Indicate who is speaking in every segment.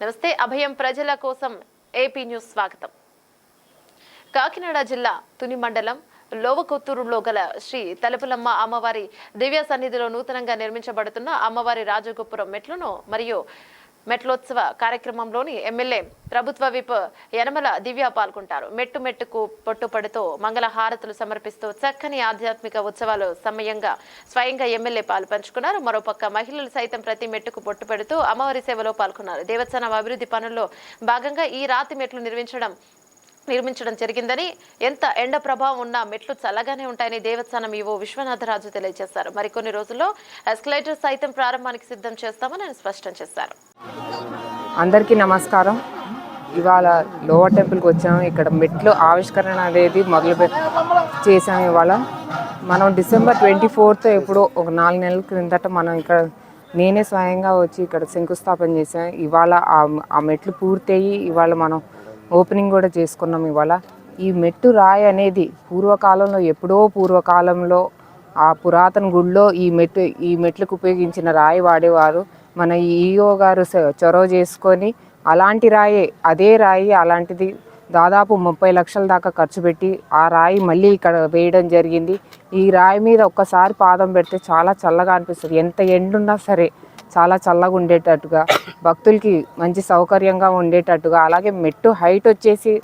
Speaker 1: నమస్తే అభయం ప్రజల కోసం ఏపీ న్యూస్ స్వాగతం. కాకినాడ జిల్లా తుని మండలం లోవకొత్తూరులో గల శ్రీ తలుపులమ్మ అమ్మవారి దివ్య సన్నిధిలో నూతనంగా నిర్మించబడుతున్న అమ్మవారి రాజగోపురం మెట్లను మరియు మెట్లోత్సవ కార్యక్రమంలోని ఎమ్మెల్యే ప్రభుత్వ విప్ యనమల దివ్య పాల్గొంటారు. మెట్టు మెట్టుకు పట్టుపడుతూ మంగళ హారతులు సమర్పిస్తూ చక్కని ఆధ్యాత్మిక ఉత్సవాలు సమయంగా స్వయంగా ఎమ్మెల్యే పాలు పంచుకున్నారు. మరోపక్క మహిళలు సైతం ప్రతి మెట్టుకు పొట్టు పెడుతూ అమ్మవారి సేవలో పాల్గొన్నారు. దేవస్థానం అభివృద్ధి పనుల్లో భాగంగా ఈ రాతి మెట్లు నిర్మించడం నిర్మించడం జరిగిందని ఎంత ఎండ ప్రభావం ఉన్నా మెట్లు చల్లగానే ఉంటాయని దేవస్థానం ఈవో విశ్వనాథరాజు తెలియజేశారు. మరికొన్ని రోజుల్లో ఎస్కలేటర్ సైతం ప్రారంభానికి సిద్ధం చేస్తామని ఆయన స్పష్టం చేశారు.
Speaker 2: అందరికీ నమస్కారం. ఇవాళ లోవర్ టెంపుల్కి వచ్చాము. ఇక్కడ మెట్లు ఆవిష్కరణ అనేది మొదలు పెట్ చేసాము ఇవాళ. మనం డిసెంబర్ ట్వంటీ ఫోర్త్ ఎప్పుడో ఒక నాలుగు నెలల క్రిందట మనం ఇక్కడ నేనే స్వయంగా వచ్చి ఇక్కడ శంకుస్థాపన చేసాం ఇవాళ ఆ ఆ మెట్లు పూర్తయి ఇవాళ మనం ఓపెనింగ్ కూడా చేసుకున్నాం ఇవాళ. ఈ మెట్టు రాయి అనేది పూర్వకాలంలో ఎప్పుడో పూర్వకాలంలో ఆ పురాతన గుడిలో ఈ మెట్టు ఈ మెట్లకు ఉపయోగించిన రాయి వాడేవారు. మన ఈఓ గారు చొరవ చేసుకొని అలాంటి రాయి అదే రాయి అలాంటిది దాదాపు ముప్పై లక్షల దాకా ఖర్చు పెట్టి ఆ రాయి మళ్ళీ ఇక్కడ వేయడం జరిగింది. ఈ రాయి మీద ఒక్కసారి పాదం పెడితే చాలా చల్లగా అనిపిస్తుంది. ఎంత ఎండున్నా సరే చాలా చల్లగా ఉండేటట్టుగా భక్తులకి మంచి సౌకర్యంగా ఉండేటట్టుగా అలాగే మెట్టు హైట్ వచ్చేసి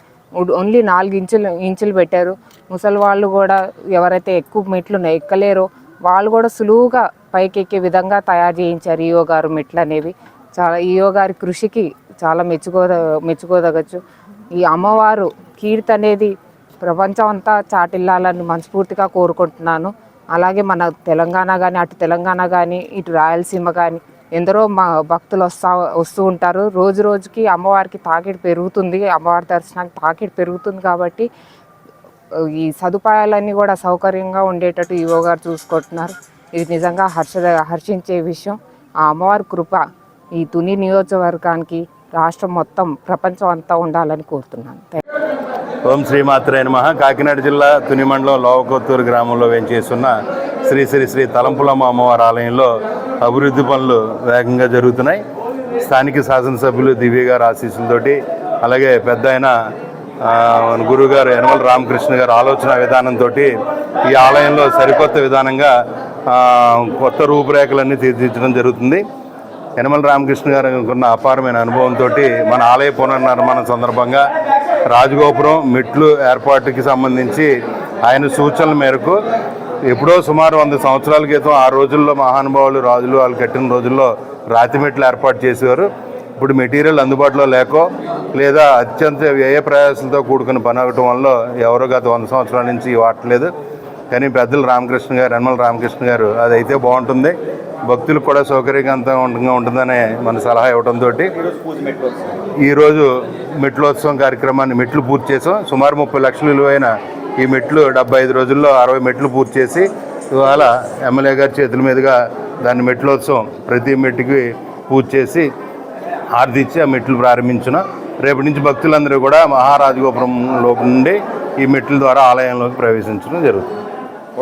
Speaker 2: ఓన్లీ నాలుగు ఇంచులు ఇంచులు పెట్టారు. ముసలి వాళ్ళు కూడా ఎవరైతే ఎక్కువ మెట్లు ఎక్కలేరో వాళ్ళు కూడా సులువుగా పైకెక్కే విధంగా తయారు చేయించారు ఈయో గారు మెట్లు అనేవి. చాలా ఈయో గారి కృషికి చాలా మెచ్చుకోద మెచ్చుకోదగచ్చు. ఈ అమ్మవారు కీర్తి అనేది ప్రపంచం అంతా చాటిల్లాలని మనస్ఫూర్తిగా కోరుకుంటున్నాను. అలాగే మన తెలంగాణ కానీ అటు తెలంగాణ కానీ ఇటు రాయలసీమ కానీ ఎందరో మా భక్తులు వస్తా వస్తూ ఉంటారు. రోజు రోజుకి అమ్మవారికి తాకిడి పెరుగుతుంది. అమ్మవారి దర్శనానికి తాకిడి పెరుగుతుంది కాబట్టి ఈ సదుపాయాలన్నీ కూడా సౌకర్యంగా ఉండేటట్టు ఈవో గారు చూసుకుంటున్నారు. ఇది నిజంగా హర్ష హర్షించే విషయం. ఆ అమ్మవారి కృప ఈ తుని నియోజకవర్గానికి రాష్ట్రం మొత్తం ప్రపంచం అంతా ఉండాలని కోరుతున్నాను.
Speaker 3: ఓం శ్రీమాత్రే నమ. కాకినాడ జిల్లా తుని మండలం లోవకొత్తూరు గ్రామంలో వేంచేస్తున్న శ్రీ శ్రీ శ్రీ తలంపులమ్మ అమ్మవారి ఆలయంలో అభివృద్ధి పనులు వేగంగా జరుగుతున్నాయి. స్థానిక శాసనసభ్యులు దివ్య గారు ఆశీస్సులతోటి అలాగే పెద్ద ఆయన గురుగారు గురువుగారు యనమల రామకృష్ణ గారు ఆలోచన విధానంతో ఈ ఆలయంలో సరికొత్త విధానంగా కొత్త రూపురేఖలన్నీ తీర్చిదిద్దడం జరుగుతుంది. యనమల రామకృష్ణ గారు ఉన్న అపారమైన అనుభవంతో మన ఆలయ పునర్నిర్మాణం సందర్భంగా రాజగోపురం మెట్లు ఏర్పాటుకి సంబంధించి ఆయన సూచనల మేరకు ఎప్పుడో సుమారు వంద సంవత్సరాల క్రితం ఆ రోజుల్లో మహానుభావులు రాజులు వాళ్ళు కట్టిన రోజుల్లో రాతి మెట్లు ఏర్పాటు చేసేవారు. ఇప్పుడు మెటీరియల్ అందుబాటులో లేకో లేదా అత్యంత వ్యయ ప్రయాసంతో కూడుకున్న పని అవటం వల్ల ఎవరో గత వంద సంవత్సరాల నుంచి వాడలేదు కానీ పెద్దలు రామకృష్ణ గారు యనమల రామకృష్ణ గారు అది అయితే బాగుంటుంది. భక్తులకు కూడా సౌకర్యవంతంగా ఉంటుందనే మన సలహా ఇవ్వడంతో ఈరోజు మెట్లోత్సవం కార్యక్రమాన్ని మెట్లు పూర్తి చేసాం. సుమారు ముప్పై లక్షల విలువైన ఈ మెట్లు డెబ్బై ఐదు రోజుల్లో అరవై మెట్లు పూర్తి చేసి ఇవాళ ఎమ్మెల్యే గారి చేతుల మీదుగా దాన్ని మెట్లోత్సవం ప్రతి మెట్టుకి పూజ చేసి ఆర్దిచ్చి ఆ మెట్లు ప్రారంభించిన. రేపటి నుంచి భక్తులందరూ కూడా మహారాజగోపురం లోపు నుండి ఈ మెట్ల ద్వారా ఆలయంలోకి ప్రవేశించడం జరుగుతుంది.